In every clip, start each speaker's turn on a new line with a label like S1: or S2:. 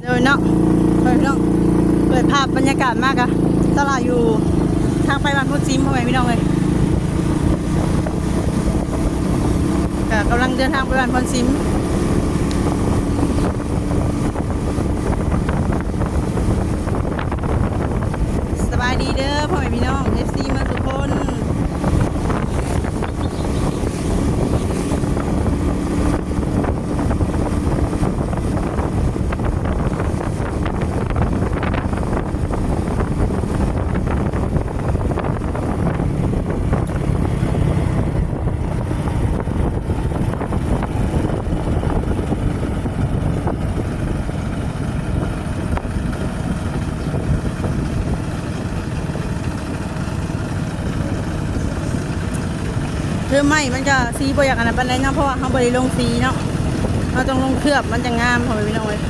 S1: เดี๋ยเนาะเปิดเนาะเปิดภาพบรรยากาศมากอะตลาดอยู่ทางไปบ้านพุทธซิมพ่อแม่พี่น้องเลยก็กำลังเดินทางไปบ้านพุทธซิมสบายดีเด้อพ่อแม่พี่น้องเองสุพน คือไม่มันจะสีบ่อยากอันนั้นปานใดเนาะเพราะว่าเขาบริลงสีเนาะเราต้องลงเคลือบมันจะงามพ่อแม่พี่น้องเลย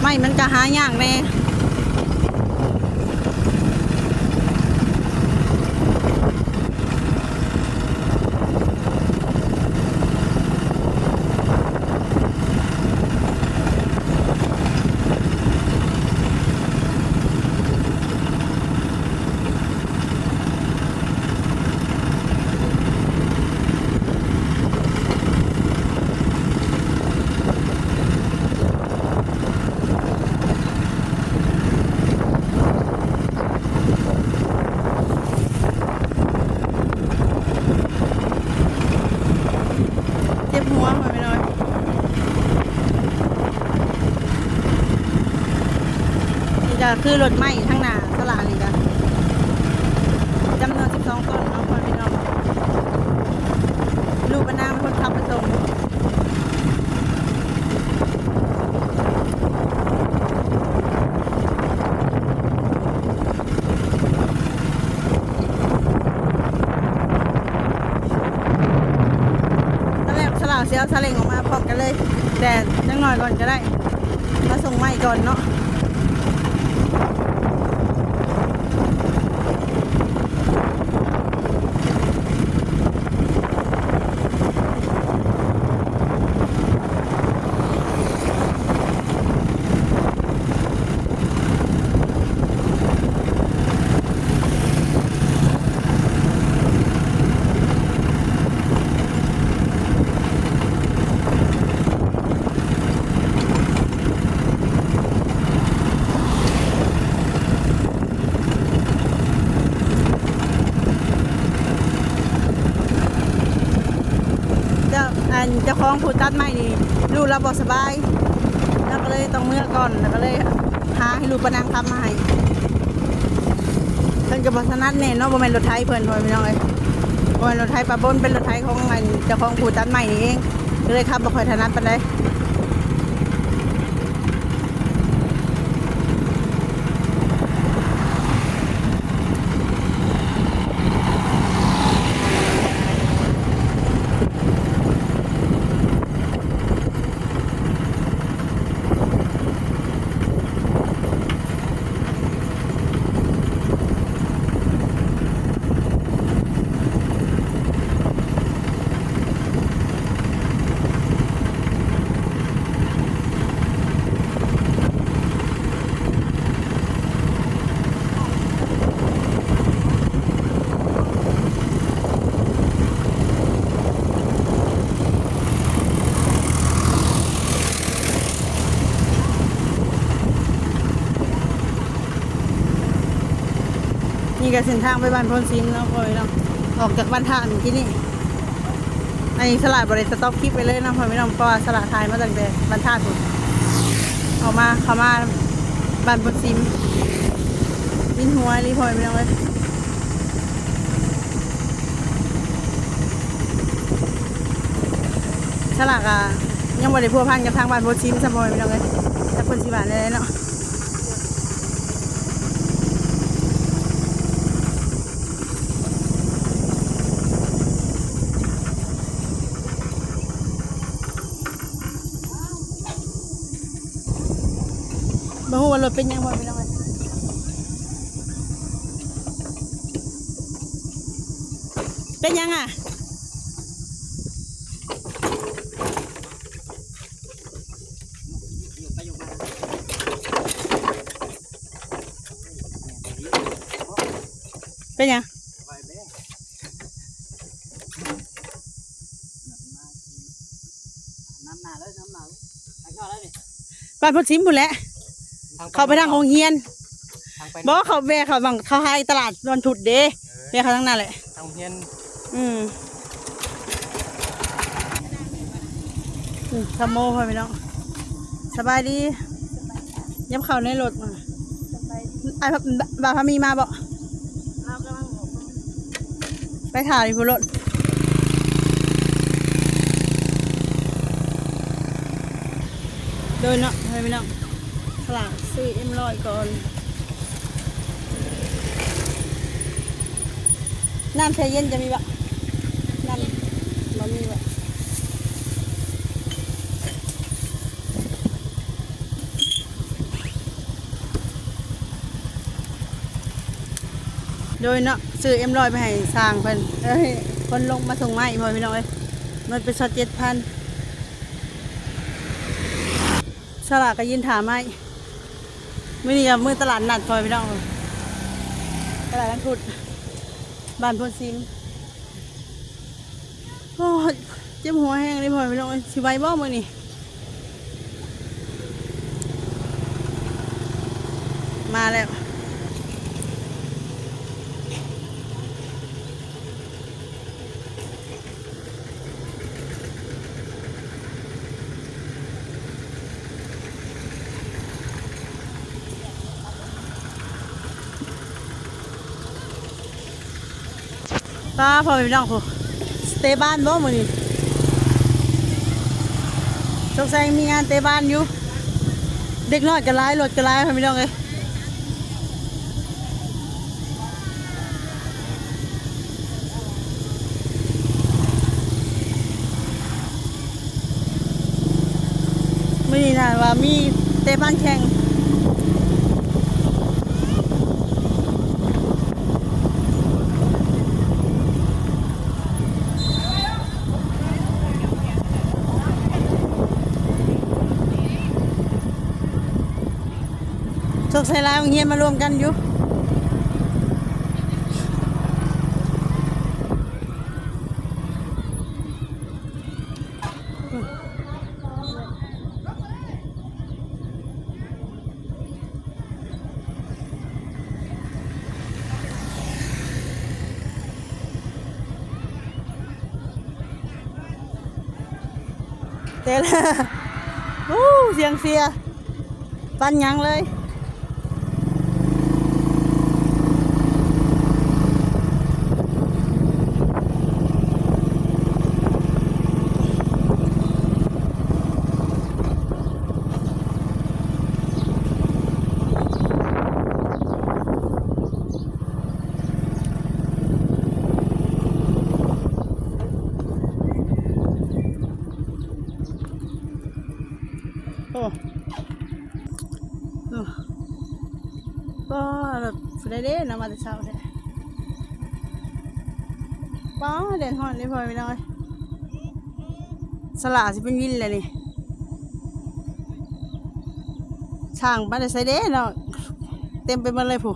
S1: ไม่มันจะหายากแน่ เจ็บหัวพ่อแม่พี่น้องนี่จะ คือรถไหม้ทั้งหน้าตลาดนี่จ้ะจำนวน12ต้นเนาะพ่อแม่พี่น้องลูกปะนามคนขับไปส่งตอนแรกฉลาดเสียซาเล้งออกมาพร้อมกันเลย แต่จังหน่อยก่อนก็ได้ มาส่งใหม่ก่อนเนาะ องผู้ตัดไม้นี่ลูกเราบอสบาย แล้วก็เลยต้องเมื่อก่อนแล้วก็เลยหาให้ลูกปะนางทำมาให้เพิ่นกับบสนัดเน่เนาะบ่เป็นรถไทยเพิ่นพ่อพี่น้องเลยบ่เป็นรถไทยปะบนเป็นรถไทยของอันเจ้าของผู้ตัดไม้นี่เองก็เลยขับบ่ค่อยถนัดปานใด นี่ก็เส้นทางไปบ้านพนซิมเนาะพ่อพี่น้องออกจากบ้านท่าหนึ่งที่นี่อันสลัดบริสต็อกคลิปไปเลยนะพ่อพี่น้องเพราะว่าสลัดทายมาตั้งแต่บ้านท่าสุดออกมาเข้ามาบ้านพนซิมวินหัวรีพ่อพี่น้องเลยสลักอะยังบริพัวพันกับทางบ้านพนซิมสมอยพี่น้องเลยแต่คนสิบาทเลยเนาะ Lupin yang mau bilang Penyang ah Penyang Bạn có chín một lẽ เอ้ยเป็นหยังอะเป็นหยัง
S2: ไปแม่น้ำหนาเลยน้ำหนาเลยทางเข้าแล้วนี่
S1: บ้านพนซิมหมดแหล้วเขาไปทางโรงเรียน
S2: ทางไป
S1: บอกว่าเขาแวะเขาบังเขาให้ตลาดนอนถุดเด้แวะเขาทั้งนั้นแหละ
S2: ทางเฮียน
S1: อืมอืมขโมยไปน้องสบายดียับเข่าในรถมาไอ้บาพามีมาบอกไปถ่ายอยู่บนรถโดยเนาะไปพี่น้อง ฝรั่งซื้อเอ็มลอยก่อน น้ำแช่เย็นจะมีบะน้ำบะมีบะโดยเนาะซื้อเอ็มลอยไปให้สร้างเพิ่นเอ้ยคนลงมาส่งไม้พอพี่น้องเอ้ยมันเป็นช็อตเจ็ดพันสลากก็ยินถามไม้ มื่อนี้กับมือตลาดนัดพอพี่น้องตลาดนัดพุดบ้านพนซิมโอ้ยเจ็บหัวแห้งเลยพ่อพี่น้องสิไหวบ่มื่อนี้มาแล้ว ป้าพ่อพี่น้องพ่อสเตบ้านบ่มื้อนี้สงสัยมีงานเตบ้านอยู่ เด็กน้อยก็หลายรถก็หลายพ่อพี่น้องเอ้ยมื้อนี้น่ะว่ามีเตบ้านแข่ง โชคชัยลายโรงเรียนมารวมกันอยู่เตะละวู้เสียงเสีย ปันยังเลย อ้ก็แบบได้เด้นะมาแต่เช้าแท้ป้าเด่นหอนเลยพอไม่น้อยสละสิเป็นวินเลยนี่ช่างบ้านได้ใส่เด้เนาะเต็มไปหมดเลยผู้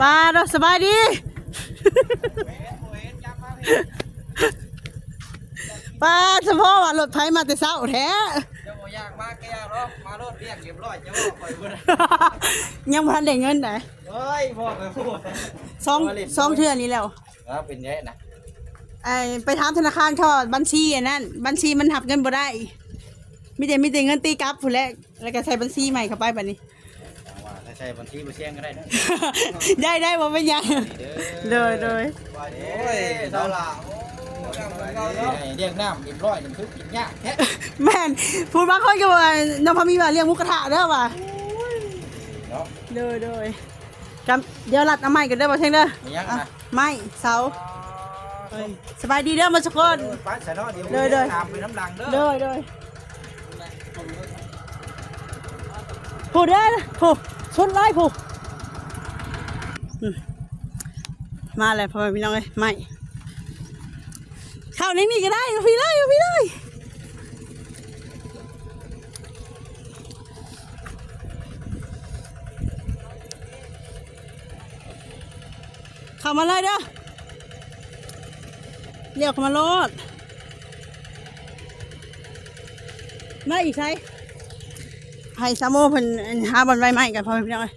S1: ป้าเนาสบายดี ป้าเฉพาะว่ารถไถมาแต่เช้าแท้
S2: เจ้าบ่ยากมากแกยากหรอกมารถเรียกเรียบร้อยเจ้าบ่คอยบ่ได้
S1: ยังพันได้เงินไหน
S2: เฮ้ยบอกเลยพูด
S1: สองสองเทื่อนี้แล้ว
S2: เออเป็นไงนะ
S1: ไอ้ไปถามธนาคารเขาว่าบัญชีอันนั้นบัญชีมันหับเงินบ่ได้มีแต่มีแต่เงินตีกลับผู้นแหละแล้วก็ใช้บัญชีใหม่เข้าไปแบบนี้
S2: ว่าถ้า ใช้บัญชีบ่เสี่ยงก็ได้นะ
S1: ได้ได้บ่เป็นหยังโดยโดย
S2: โอ้ยเจ้าล่ะเรียกน้ำเรียบร้อยนี่คือกินยากแท้
S1: แม่นพูดบางคนก็ว่าน้องพามีว่าเลี้ยงหมุกกระทะเด้อว่ะ
S2: เนาะ
S1: โดยโดยจำเดี๋ยวรัดเอาไม้กันเด้อบ่เท่งเด้อ
S2: มียัง
S1: อะ
S2: นะ
S1: ไม้เสาสบายดีเด้อมาทุกคน
S2: ไปใส่เนาะเดี๋ยว
S1: เด้อเด้อ
S2: ตามไปน้ำลังเด้อ
S1: โดยโดยผู้เด้อผู้ ชนไล่ผูกมาเลยพ่อพี่น้องเลยไม่เข้าในนี้ก็ได้พี่เลยพี่เลยเข้ามาเลยเด้อเรียกมาโลดไม่อีกใช่ ให้ซาโมเพิ่นหาบอลใบไม้กันพอพี่น้อย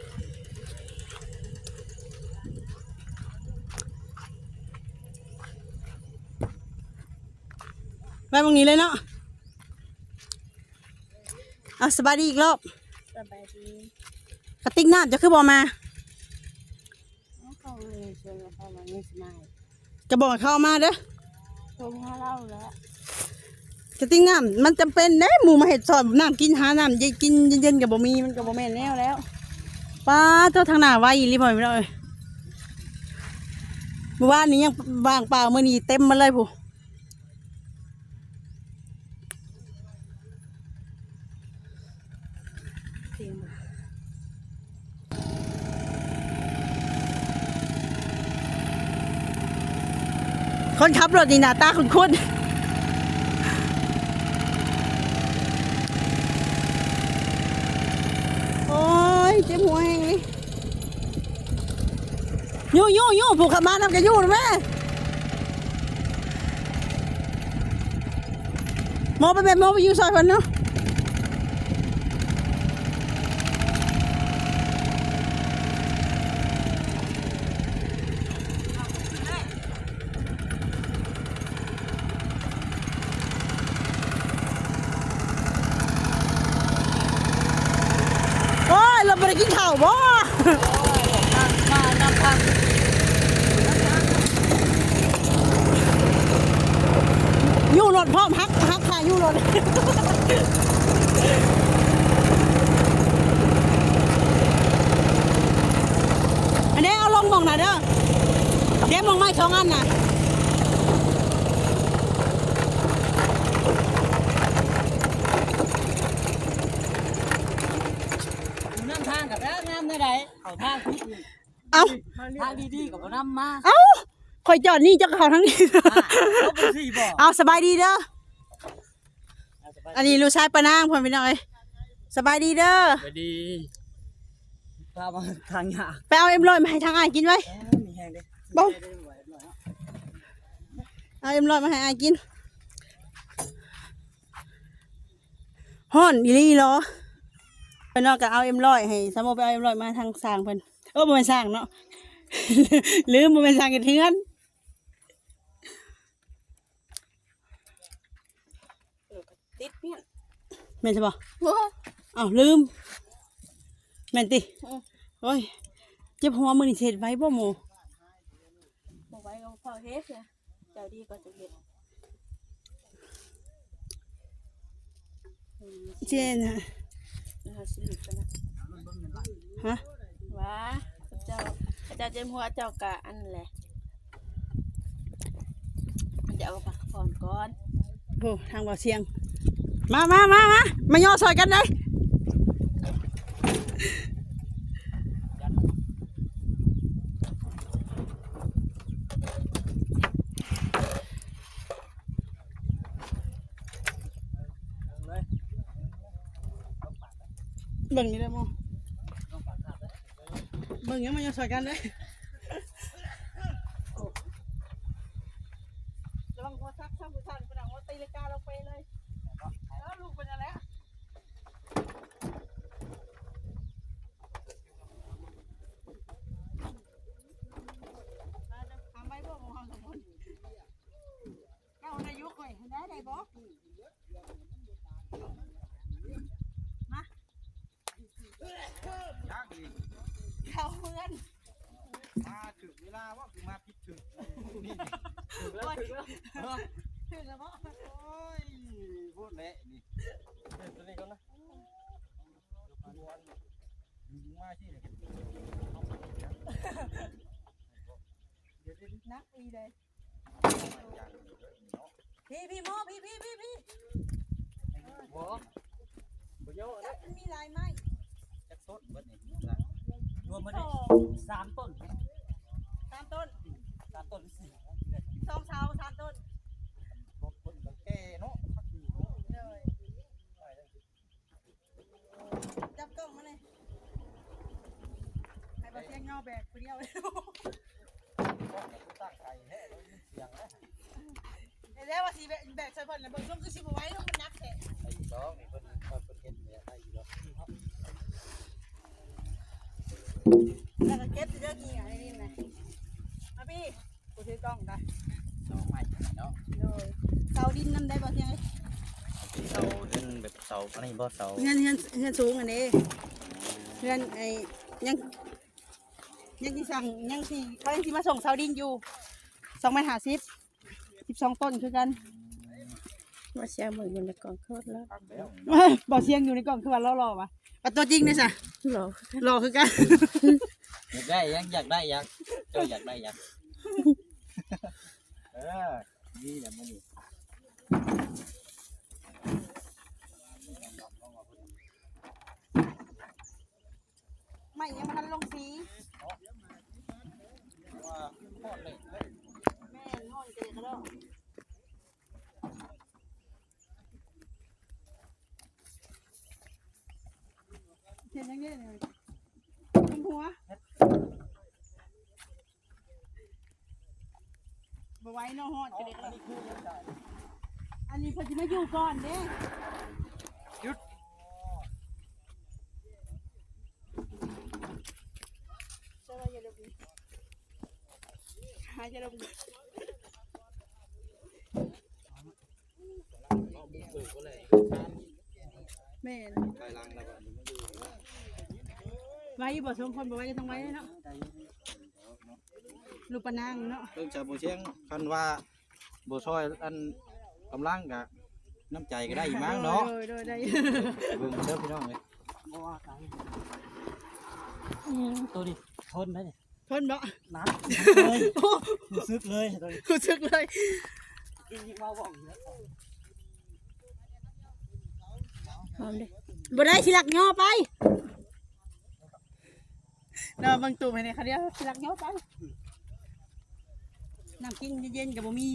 S1: ไปตรงนี้เลยเนาะเอาสบายดีอีกรอบ
S3: สบายดี
S1: กระติกน้ำจะคือบอกมา
S3: น้องเขาเลยชวนมาเข้ามาไม่สบาย
S1: จะบอกให้เขาเอามาเด้อ
S3: โทรมาเล่าแล้ว
S1: กระติกน้ำมันจำเป็นเด้หมูมาเห็ดสอบน้ำกินหาน้ำเย็นกินเย็นๆกับบ่มีมันกับบ่แม่นแนวแล้วป้าเจ้าทางหน้าไว้อีหรีบ่ไม่ได้เลยเมื่อวานนี้ยังว่างเปล่ามื่อนี้เต็มมาเลยผู้คนขับรถนี่หน้าตาคุ้นๆโอ้ย เจ็บหัวแห้งเลยยู่ยู่ยู่ผูกขมานำกันยู่หรือไม่มอไปแบบมอไปอยู่ซอยเพิ่นเนาะโอ้ยเราไปกินข้าวบ่
S3: มาน้ำพัง
S1: ยู่ รถพร้อมฮักฮักค่ะยู่รถอันนี้เอาลงหมองหน่อยเด้อเดี๋ยวหมองไม้สองอันน่ะ
S3: น้ำทางกับน้ำได้ไหนเขาทางที่
S1: เอา
S3: ทางดีๆกับน้ำมา
S1: เอา คอยจอดนี่เจ้าเขาทั้งนี้
S3: เขาเป็นสี่บ่
S1: เอาสบายดีเด้อ อันนี้ลูกชายปะนางพ่อพี่น้องเอ้ยสบายดีเด้อ
S3: สวัสดีพามาทางยาก
S1: ไปเอาเอ็มลอยมาให้ทางอ้ายกินไว้
S3: มีแห้งดิ
S1: บ่ เอาเอ็มลอยมาให้อ้ายกินฮ้อนอีหลีเหรอไปนอกก็เอาเอ็มลอยให้สมมติไปเอาเอ็มลอยมาทางสร้างเพิ่นเออบ่เป็นสร้างเนาะ ลืมบ่เป็นสร้างกันเทือน ติดเพี้ยนแม่นใช่ป่ะอ้าวลืม แม่นติโอ้ยเจ็บหัวมือนี่เสร็จไว้บ่หมู
S3: บอกไว้กับพ่อเฮ็ดเนี่ยเจ้าดีก็จะเฮ็ด
S1: เจนฮะ
S3: นะคะสิลุกกันนะ
S1: ฮะ
S3: ว้าเจ้าเจ้าเจมหัวเจ้ากะอันแหละจะเอาพักผ่อนก่อน
S1: โอ้ทางบ่อเสียง มามามามามาย่อซอยกันเลยเบิ่งนี่ได้มั้งเบิ่งยังมาย่อซอยกันเลยระวังหัวซักซ้ำผู้ชายผู้หนังว่าตีลังกาเราไปเลย แล้วลูกเป็นอะไรอะมาจะทำไมพวกของเราสองคนเจ้านายุกหน่ อยได้ไหนบอกมา
S2: ย่างอีก
S1: เข้าเพื่อน
S2: มาถึงเวลาว่าคือมาผิดถึงนี่
S1: ถึงแล้วถึงแล้วถึงแล้วบอก
S2: โอ้ยพูดเละนี่ตัวนี้ก็นะมึงมาที่เนี่ย
S1: นักอีเลย พี่พี่โมพี่พี่พี่พี่
S3: บ่บ่เยอะ
S1: จับมันมีลายไม้
S2: จักต้นเบิดนี่
S3: รวมมาได้สามต้น
S1: สามต้น
S3: สามต้นหรือสี่
S1: สองเสาสามต้น
S2: รถต้นก็แก่เนาะพักดีเนาะ
S1: เลยจับกล้องมาเลยให้บาเทียงเงาแบกคนเดียวเลย แล้วว่าสิแบกแบกใส่เพิ่นนะเบิ่งช่วงคือสิบ่ไหว้เนาะมันนักแท้
S2: ไอ้ดอกนี่เพิ่นเพิ่นเฮ็ดเนี่ยได้อยู่ดอก
S1: แล้วก็เก็บเรื่องนี้อะไรนี่นะมาพี่กูถือกล้องได้
S2: ดอกไม้เนาะ
S1: เลยเสาดินน้ำได้บ่เสียง
S2: เสาเล่นแบบเสาอันนี้บ่เสา
S1: เงินเงินเงินสูงอันนี้เงินไอ้ยังยังที่สั่งยังที่เขายังที่มาส่งเสาดินอยู่สองไม้ห้าสิบ สิบสองต้นคือกัน
S3: มาเชียร์มืออยู่ในกองโคตรแล้ว
S2: แล้ว
S1: บ่เสียงอยู่ในกล่องคือว่าล่อๆวะแต่ตัวจริงเนี่ยจ้ะ
S3: หรอ
S1: รอคือกัน
S2: อยากได้ยังอยากได้ยังเจ้าอยากได้ยังเออนี่แหละมื้อนี้
S1: ไม่ยังมันทันลงสี
S2: ว่าพอดเลยเฮ้ย
S1: แม่นห้อนเจกระโด ดเห็นยังไงเนี่ยคุมหัวบไหว้เนาะห้อนจะเด็กแล้วอันนี้เพิ่นสิมาอยู่ก่อนเด้
S2: หยุด
S1: ใช่ว่าอย่าลบหนีหาอย่าลบหนีแม่น
S2: ไปล้างแล้วก็นี่มาอยู่
S1: ไว้บ่สมคนบ่ไว้ก็ต้องไว้เนาะลูกปะนางเนาะ
S2: เพิ่งจะบ่เชียงคันว่าบ่ซอยอันกำลังกะน้ำใจก็ได้อีกมั้งเนาะ
S1: โดยโดยได้
S2: เบิ่งเด้อพี่น้องเอ้ย
S4: ตัวดิทนได้ดิ
S1: เพิ่นบ่
S4: นัดเลยรู้สึกเลยตอนนี้
S1: รู้สึกเลย
S4: ยิ่งมาบอกเยอะ
S3: พร้อมเลย
S1: บ่ได้สิลักย่อไป เนาะบิ่งตู้ในี่เขาเดียวสิลักเยอะไปน้ำกินเย็นๆก็บ่มี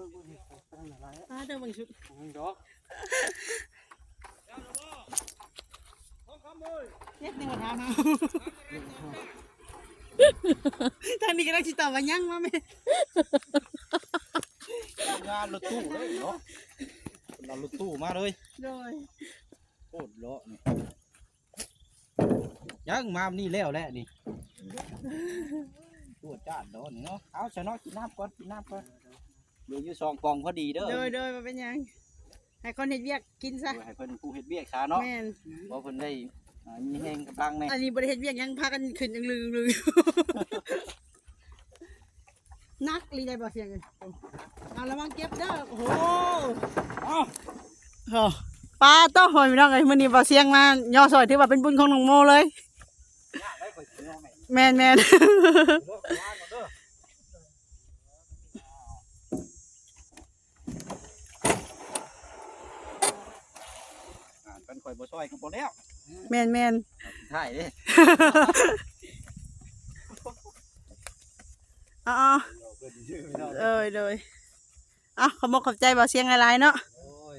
S4: มึงเลิกกูเห็นตั้งอะไร
S1: อ่าเด้อเบิ่งชุด
S4: มึงดอก
S1: เฮ็ดนี่บ่ถามเฮาทางนี้ก็ได้สิตอบว่ายังมาแม่
S2: งานรถตู้เลยเนาะเรารถตู้มาเลย
S1: โดย
S2: โคตรเลาะนี่ยังมานี่แล้วแหละนี่ตัวจ้าดเนาะนี่เนาะเอาชะเนาะกินน้ำก่อนกินน้ำก่อน เหลืออยู่สองกล่องพอดีเด้อ
S1: โดยโดยมาเป็นหยัง ให้คนเฮ็ดเวียกกินซะ
S2: เดี๋ยวให้เพิ่นผู้เฮ็ดเวียกช้าเนาะ
S1: แม่น
S2: เพราะเพิ่นได้อ่ามีแฮงกำลังแน่
S1: อันนี้บริเฮ็ดเวียกยังพากันขึ้นยังลืมลืมนักลีได้บ่เสียงเลยเอาละมังเก็บเด้อโอ้โห
S2: อ้าว
S1: โอ้ปลาโต้หอยพี่น้องเอ้ยมื้อนี้บ่เสียงมาย่อซอยถือว่าเป็นบุญของน้องโมเลย
S2: ยากได้ข่อยสิเอาแม่
S1: แม่นแม่น
S2: เด้อข อวางก่อนเด้ออ่าเป็นข่อยบ่ซอยก็บ่แล้ว
S1: แม่นแม่น
S2: ถ่ายเด้
S1: เอาเอาเอ้ยเลยเอาขอบคุณขอบใจบ่เสียงหลายๆเนาะ
S2: โอ้ย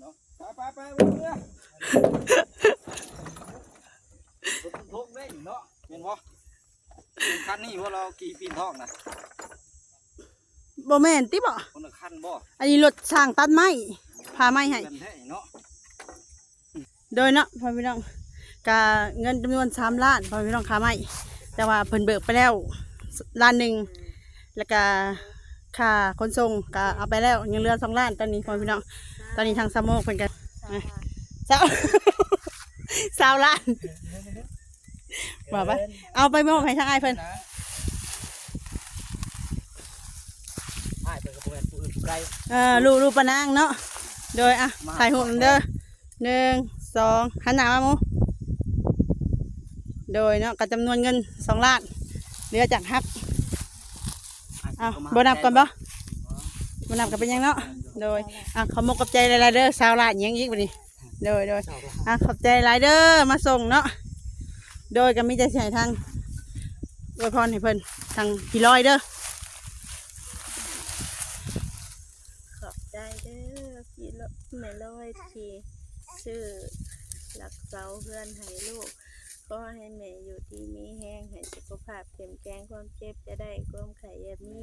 S2: เนาะไปไปไปเรือรถทุกได้เนาะเห็นบ่คันนี้ว่าเรากี่ปีนทองนะ
S1: บ่แม่นติบ่
S2: คนละคันบ่
S1: อันนี้รถสร้างตัดไม้พาไม้ให้
S2: กันแท้เนาะ
S1: โดยเนาะพ่อพี่น้องกาเงินจำนวนสามล้านพ่อพี่น้องค่าไม้แต่ว่าเพิ่นเบิกไปแล้วล้านหนึ่งแล้วก็ค่าขนส่งก็เอาไปแล้วยังเหลือสองล้านตอนนี้พ่อพี่น้องตอนนี้ทางสามโมกเพิ่นกันสาวสาวล้านบอกไปเอาไปมอบให้ทางไอ้ายเพิ่น
S2: อ้ายเป็นกระบวนผู้อื่นผู้ใด
S1: เออรูรูปปะนางเนาะ โดยอะถ่ายหุ่นเด้อหนึ่งสองหันหน้ามามูโดยเนาะกับจำนวนเงินสองล้านเหลือจากฮักเอาบนับก่อนบ่บนับกันเป็นยังเนาะโดยอะขอมกกับใจหลายๆเด้อสาวล้านยังอีกบัดนี้โดยโดยอะขอบใจหลายเด้อมาส่งเนาะโดยก็มีแต่ใช้ทางอวยพรให้เพิ่นทางพี่ร้อยเด้อ
S3: ขอบใจเด้อพี่ ละแม่ร้อยที่ชื่อหลักเสาเพื่อนให้ลูก ก็ให้แม่อยู่ดีมีแห้งให้สุขภาพเข้มแข็งความเจ็บจะได้ความไข่อย่ามี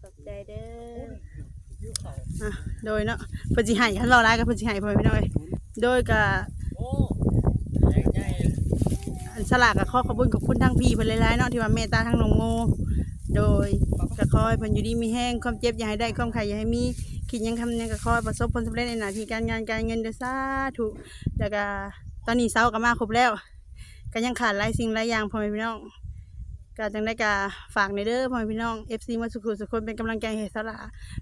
S3: ขอบใจเด้อ
S1: อะโดยเนาะเพิ่นสิให้คันเราร้ายก็เพิ่นสิให้พ่อแม่พี่น้อยโดยก็
S4: อั
S1: นสลากก็ขอขอบคุณขอบคุณทั้งพี่เพิ่นหลายๆเนาะที่ว่าเมตตาทั้งน้องโม โดยก็ขอให้เพิ่นอยู่ดีมีแห้งความเจ็บอย่าให้ได้ความไข่อย่าให้มีคิดยังคำยังก็ขอให้ประสบผลสำเร็จในหน้าที่การงานการเงินเด้อสาธุแล้วก็ตอนนี้เสาก็มาครบแล้ว ก็ยังขาดหลายสิ่งหลายอย่างพ่อแม่พี่น้องก็จังได้กาฝากในเด้อพ่อแม่พี่น้อง FC มาสุขุสุขคนเป็นกำลังใจให้สลา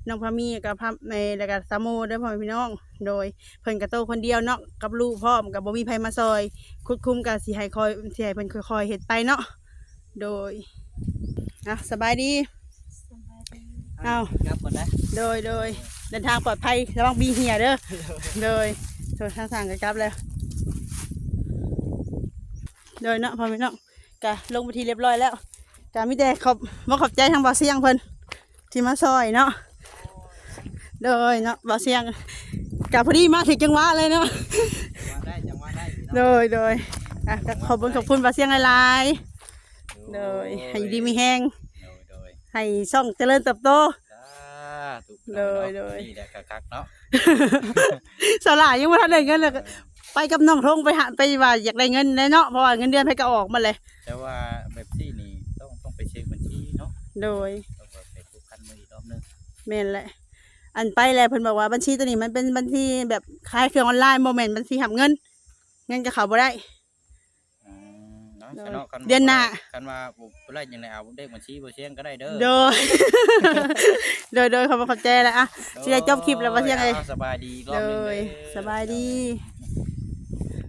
S1: น้องพามีกับพาในแล้วก็สามโมเด้อพ่อแม่พี่น้อง โดยเพิ่นก็โตคนเดียวเนาะกับลูกพร้อมกับบ่มีไผมาซอย คุดคุ้มกับสิให้คอยสิให้เพิ่นค่อยๆเฮ็ดไปเนาะโดย อะสบายดี
S3: สบายดี
S1: เอา
S4: ครับก่อนนะ
S1: โดยโดยเดินทางปลอดภัยระวังบีเหียเด้อโดยโดยทางสั่งกันกลับแล้วโดยเนาะพ่อแม่น้องกะลงไปทีเรียบร้อยแล้วกะมีแต่ขอบบ่ขอบใจทางบ่อเสียงเพิ่นที่มาซอยเนาะโดยเนาะบ่อเสียงกะพอดีมาถึงจังหวะเลยเนาะ
S2: มาได้จังว่าได้
S1: โดยโดยอะก็ขอบคุณขอบคุณบ่อเสียงหลายๆ โดยให้อยู่ดีมีแห้ง
S2: โดยโดย
S1: ให้ช่องเจริญเติบโต
S2: สาธุ
S1: โดยโดย
S2: นี่แหละคักๆเนาะ
S1: สลายยังบ่ทันได้เงินเลยก็ไปกับน้องทงไปหาไปว่าอยากได้เงินแน่เนาะเพราะว่าเงินเดือนเพิ่นก็ออกมาเลย
S2: แต่ว่าแบบที่นี่ต้องต้องไปเช็คบัญชีเนาะ
S1: โดย
S2: ต้องไปทุกคันมืออีกรอบนึง
S1: แม่นแหละ อันไปแล้วเพิ่นบอกว่าบัญชีตัวนี้มันเป็นบัญชีแบบขายเครื่องออนไลน์โมเมนต์บัญชีหับเงิน เงินก็เข้าบ่ได้
S2: อืมเนาะ
S1: โดย
S2: คันเนาะคั
S1: เดือนหน้า
S2: คันว่าบ่ไล่ยังไงเอาเลขบัญชีบ่เชียงก็ได้เด้อ
S1: โดย โดยโดยขอบคุณขอบใจแล้วอะ สิได้จบคลิปแล้วว่าเที่ยงเอ้ย
S2: อาสบายดีอีกรอ
S1: โด
S2: บนึง
S1: ย
S2: เด้อ
S1: สบายดี